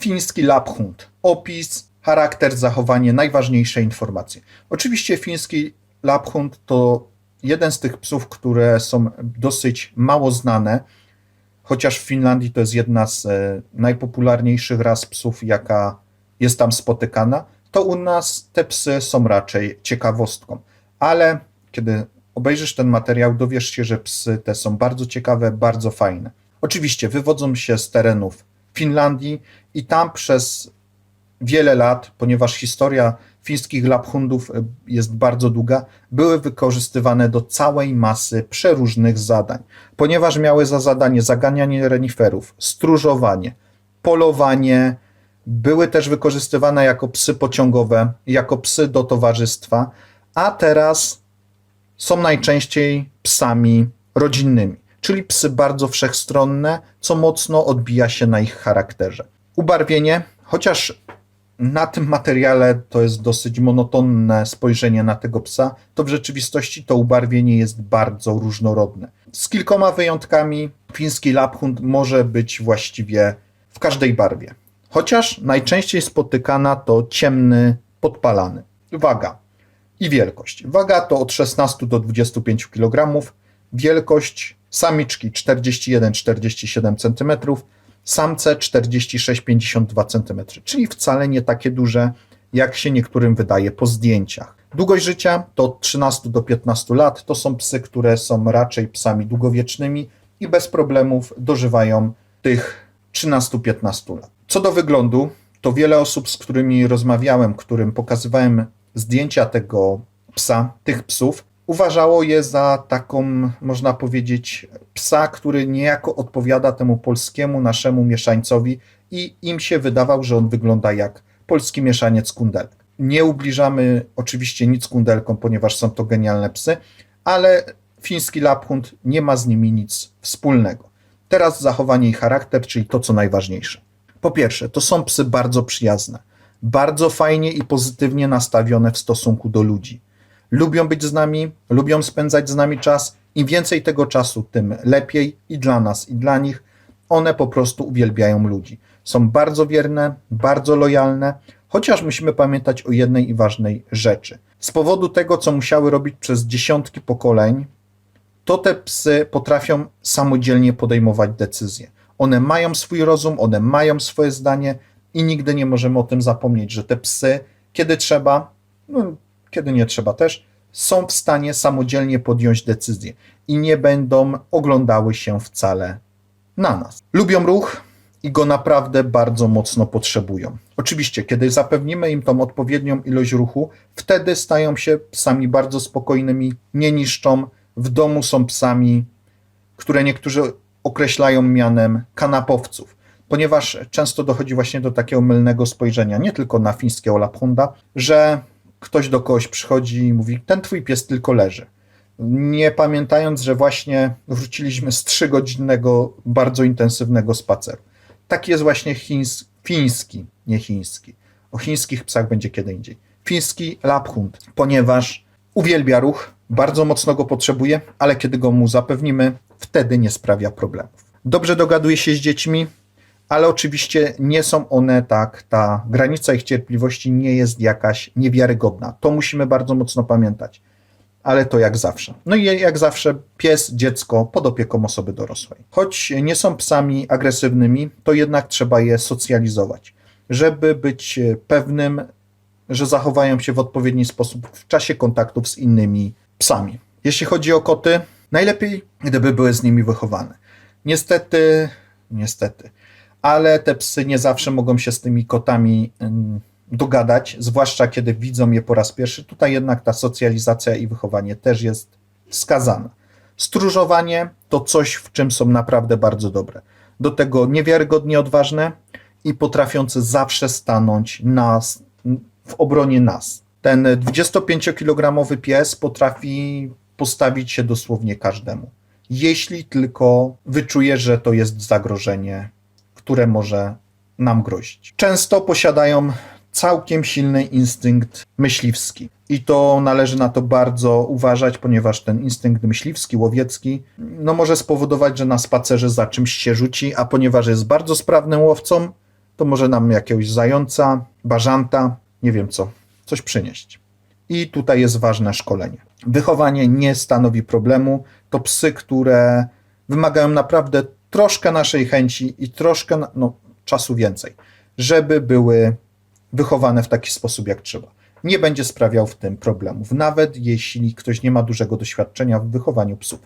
Fiński Lapphund. Opis, charakter, zachowanie, najważniejsze informacje. Oczywiście fiński Lapphund to jeden z tych psów, które są dosyć mało znane, chociaż w Finlandii to jest jedna z e, najpopularniejszych ras psów, jaka jest tam spotykana, to u nas te psy są raczej ciekawostką. Ale kiedy obejrzysz ten materiał, dowiesz się, że psy te są bardzo ciekawe, bardzo fajne. Oczywiście wywodzą się z terenów Finlandii i tam przez wiele lat, ponieważ historia fińskich laphundów e, jest bardzo długa, były wykorzystywane do całej masy przeróżnych zadań, ponieważ miały za zadanie zaganianie reniferów, stróżowanie, polowanie, były też wykorzystywane jako psy pociągowe, jako psy do towarzystwa, a teraz są najczęściej psami rodzinnymi, czyli psy bardzo wszechstronne, co mocno odbija się na ich charakterze. Ubarwienie, chociaż na tym materiale to jest dosyć monotonne spojrzenie na tego psa, to w rzeczywistości to ubarwienie jest bardzo różnorodne. Z kilkoma wyjątkami fiński Lapphund może być właściwie w każdej barwie. Chociaż najczęściej spotykana to ciemny, podpalany. Waga i wielkość. Waga to od 16 do 25 kg, wielkość samiczki 41-47 cm, samce 46-52 cm, czyli wcale nie takie duże, jak się niektórym wydaje po zdjęciach. Długość życia to od 13 do 15 lat. To są psy, które są raczej psami długowiecznymi i bez problemów dożywają tych 13-15 lat. Co do wyglądu, to wiele osób, z którymi rozmawiałem, którym pokazywałem zdjęcia tego psa, tych psów, uważało je za taką, można powiedzieć, psa, który niejako odpowiada temu polskiemu naszemu mieszańcowi i im się wydawał, że on wygląda jak polski mieszaniec kundelek. Nie ubliżamy oczywiście nic kundelkom, ponieważ są to genialne psy, ale fiński Lapphund nie ma z nimi nic wspólnego. Teraz zachowanie i charakter, czyli to, co najważniejsze. Po pierwsze, to są psy bardzo przyjazne, bardzo fajnie i pozytywnie nastawione w stosunku do ludzi. Lubią być z nami, lubią spędzać z nami czas. Im więcej tego czasu, tym lepiej i dla nas, i dla nich. One po prostu uwielbiają ludzi. Są bardzo wierne, bardzo lojalne, chociaż musimy pamiętać o jednej i ważnej rzeczy. Z powodu tego, co musiały robić przez dziesiątki pokoleń, to te psy potrafią samodzielnie podejmować decyzje. One mają swój rozum, one mają swoje zdanie i nigdy nie możemy o tym zapomnieć, że te psy, kiedy trzeba, no, kiedy nie trzeba też, są w stanie samodzielnie podjąć decyzje i nie będą oglądały się wcale na nas. Lubią ruch i go naprawdę bardzo mocno potrzebują. Oczywiście, kiedy zapewnimy im tą odpowiednią ilość ruchu, wtedy stają się psami bardzo spokojnymi, nie niszczą. W domu są psami, które niektórzy określają mianem kanapowców, ponieważ często dochodzi właśnie do takiego mylnego spojrzenia, nie tylko na fińskiego Laphunda, że ktoś do kogoś przychodzi i mówi, ten twój pies tylko leży. Nie pamiętając, że właśnie wróciliśmy z trzygodzinnego, bardzo intensywnego spaceru. Taki jest właśnie chińs, fiński, nie chiński. O chińskich psach będzie kiedy indziej. Fiński Laphund, ponieważ uwielbia ruch, bardzo mocno go potrzebuje, ale kiedy go mu zapewnimy, wtedy nie sprawia problemów. Dobrze dogaduje się z dziećmi, ale oczywiście nie są one tak, ta granica ich cierpliwości nie jest jakaś niewiarygodna. To musimy bardzo mocno pamiętać. Ale to jak zawsze. No i jak zawsze pies, dziecko pod opieką osoby dorosłej. Choć nie są psami agresywnymi, to jednak trzeba je socjalizować, żeby być pewnym, że zachowają się w odpowiedni sposób w czasie kontaktów z innymi psami. Jeśli chodzi o koty, najlepiej gdyby były z nimi wychowane. Niestety, niestety, ale te psy nie zawsze mogą się z tymi kotami dogadać, zwłaszcza kiedy widzą je po raz pierwszy. Tutaj jednak ta socjalizacja i wychowanie też jest wskazana. Stróżowanie to coś, w czym są naprawdę bardzo dobre. Do tego niewiarygodnie odważne i potrafiące zawsze stanąć nas, w obronie nas. Ten 25-kilogramowy pies potrafi postawić się dosłownie każdemu, jeśli tylko wyczuje, że to jest zagrożenie które może nam grozić. Często posiadają całkiem silny instynkt myśliwski. I to należy na to bardzo uważać, ponieważ ten instynkt myśliwski, łowiecki, no może spowodować, że na spacerze za czymś się rzuci, a ponieważ jest bardzo sprawnym łowcą, to może nam jakiegoś zająca, bażanta, nie wiem co, coś przynieść. I tutaj jest ważne szkolenie. Wychowanie nie stanowi problemu. To psy, które wymagają naprawdę troszkę naszej chęci i troszkę no, czasu więcej, żeby były wychowane w taki sposób, jak trzeba. Nie będzie sprawiał w tym problemów, nawet jeśli ktoś nie ma dużego doświadczenia w wychowaniu psów.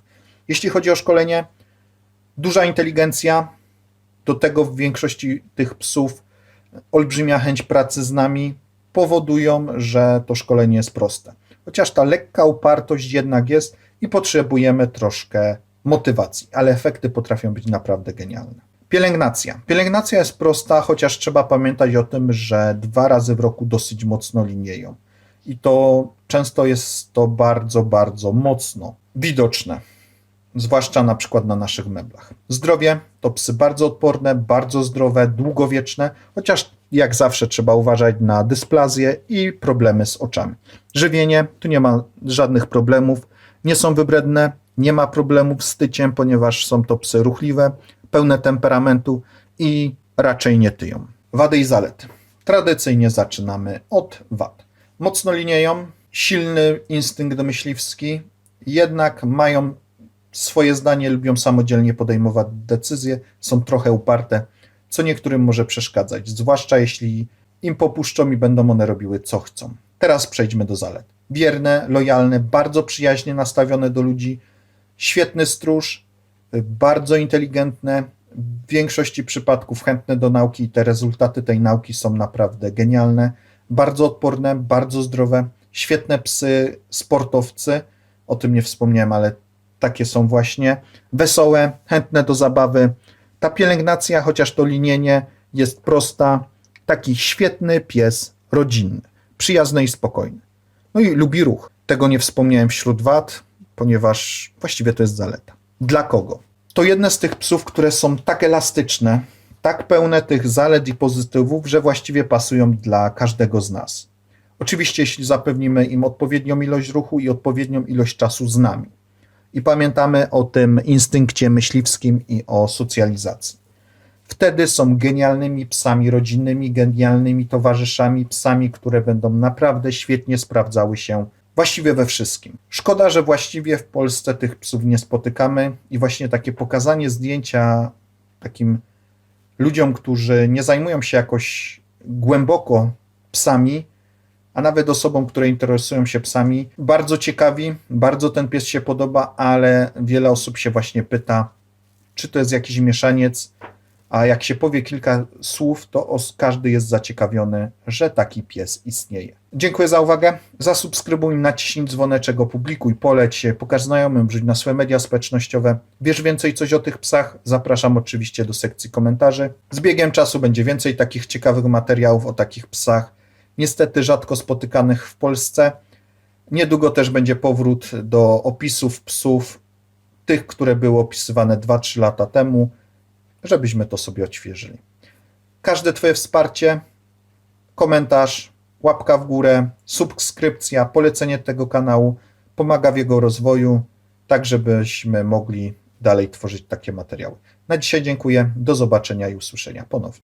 Jeśli chodzi o szkolenie, duża inteligencja, do tego w większości tych psów olbrzymia chęć pracy z nami powodują, że to szkolenie jest proste. Chociaż ta lekka upartość jednak jest i potrzebujemy troszkę motywacji, ale efekty potrafią być naprawdę genialne. Pielęgnacja. Pielęgnacja jest prosta, chociaż trzeba pamiętać o tym, że dwa razy w roku dosyć mocno linieją. I to często jest to bardzo, bardzo mocno widoczne zwłaszcza na przykład na naszych meblach. Zdrowie to psy bardzo odporne, bardzo zdrowe, długowieczne, chociaż jak zawsze trzeba uważać na dysplazję i problemy z oczami. Żywienie, tu nie ma żadnych problemów, nie są wybredne, nie ma problemów z tyciem, ponieważ są to psy ruchliwe, pełne temperamentu i raczej nie tyją. Wady i zalety. Tradycyjnie zaczynamy od wad. Mocno linieją, silny instynkt myśliwski, jednak mają swoje zdanie, lubią samodzielnie podejmować decyzje, są trochę uparte, co niektórym może przeszkadzać, zwłaszcza jeśli im popuszczą i będą one robiły co chcą. Teraz przejdźmy do zalet. Wierne, lojalne, bardzo przyjaźnie nastawione do ludzi, świetny stróż, bardzo inteligentne, w większości przypadków chętne do nauki i te rezultaty tej nauki są naprawdę genialne, bardzo odporne, bardzo zdrowe, świetne psy, sportowcy, o tym nie wspomniałem, ale takie są właśnie, wesołe, chętne do zabawy. Ta pielęgnacja, chociaż to linienie jest prosta, taki świetny pies rodzinny, przyjazny i spokojny. No i lubi ruch. Tego nie wspomniałem wśród wad, ponieważ właściwie to jest zaleta. Dla kogo? To jedne z tych psów, które są tak elastyczne, tak pełne tych zalet i pozytywów, że właściwie pasują dla każdego z nas. Oczywiście, jeśli zapewnimy im odpowiednią ilość ruchu i odpowiednią ilość czasu z nami. I pamiętamy o tym instynkcie myśliwskim i o socjalizacji. Wtedy są genialnymi psami rodzinnymi, genialnymi towarzyszami, psami, które będą naprawdę świetnie sprawdzały się właściwie we wszystkim. Szkoda, że właściwie w Polsce tych psów nie spotykamy i właśnie takie pokazanie zdjęcia takim ludziom, którzy nie zajmują się jakoś głęboko psami, a nawet osobom, które interesują się psami, bardzo ciekawi, bardzo ten pies się podoba, ale wiele osób się właśnie pyta, czy to jest jakiś mieszaniec, a jak się powie kilka słów, to każdy jest zaciekawiony, że taki pies istnieje. Dziękuję za uwagę. Zasubskrybuj, naciśnij dzwoneczek, opublikuj, poleć, pokaż znajomym, wrzuć na swoje media społecznościowe. Wiesz więcej coś o tych psach? Zapraszam oczywiście do sekcji komentarzy. Z biegiem czasu będzie więcej takich ciekawych materiałów o takich psach, niestety rzadko spotykanych w Polsce. Niedługo też będzie powrót do opisów psów, tych, które były opisywane 2-3 lata temu, żebyśmy to sobie odświeżyli. Każde Twoje wsparcie, komentarz, łapka w górę, subskrypcja, polecenie tego kanału pomaga w jego rozwoju, tak żebyśmy mogli dalej tworzyć takie materiały. Na dzisiaj dziękuję, do zobaczenia i usłyszenia ponownie.